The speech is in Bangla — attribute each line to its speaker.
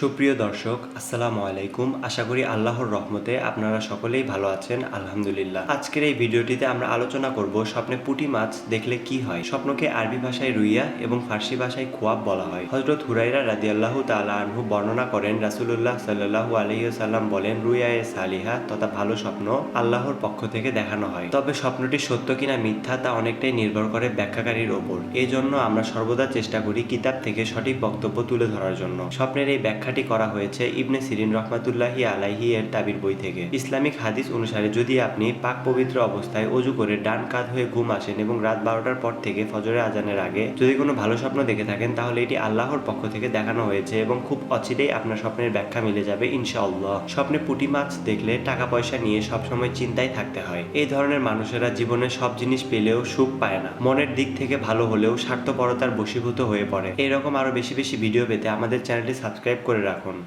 Speaker 1: সুপ্রিয় দর্শক, আসসালামু আলাইকুম। আশা করি আল্লাহর রহমতে আপনারা সকলেই ভালো আছেন, আলহামদুলিল্লাহ। আজকের এই ভিডিওটিতে আমরা আলোচনা করব স্বপ্নে পুঁটি মাছ দেখলে কি হয়, স্বপ্নকে আরবি ভাষায় রুইয়া এবং ফার্সি ভাষায় খোয়াব বলা হয়। হজরত হুরাইরা রাদি আল্লাহ আনহু বর্ণনা করেন, রাসুলুল্লাহ সাল্লাহু আলহিসাল্লাম বলেন, রুইয়া এ সালিহা তথা ভালো স্বপ্ন আল্লাহর পক্ষ থেকে দেখানো হয়। তবে স্বপ্নটি সত্য কিনা মিথ্যা তা অনেকটাই নির্ভর করে ব্যাখ্যাকারীর ওপর। এই জন্য আমরা সর্বদা চেষ্টা করি কিতাব থেকে সঠিক বক্তব্য তুলে ধরার জন্য। স্বপ্নের এই ব্যাখ্যাটি করা হয়েছে ইবনে সিরিন রহমাতুল্লাহি আলাইহি এর তাবির বই থেকে। ইসলামিক হাদিস অনুসারে যদি আপনি পাক পবিত্র অবস্থায় অজু করে ডান কাত হয়ে ঘুম আসেন এবং রাত বারোটার পর থেকে ফজরের আজানের আগে যদি কোনো ভালো স্বপ্ন দেখে থাকেন, তাহলে এটি আল্লাহর পক্ষ থেকে দেখানো হয়েছে এবং খুব অচিরেই আপনার স্বপ্নের ব্যাখ্যা মিলে যাবে ইনশাআল্লাহ। স্বপ্নে পুঁটি মাছ দেখলে টাকা পয়সা নিয়ে সবসময় চিন্তায় থাকতে হয়। এই ধরনের মানুষেরা জীবনে সব জিনিস পেলেও সুখ পায় না। মনের দিক থেকে ভালো হলেও স্বার্থপরতার বশীভূত হয়ে পড়ে। এরকম আরও বেশি বেশি ভিডিও পেতে আমাদের চ্যানেলটি সাবস্ক্রাইব করে cólera, con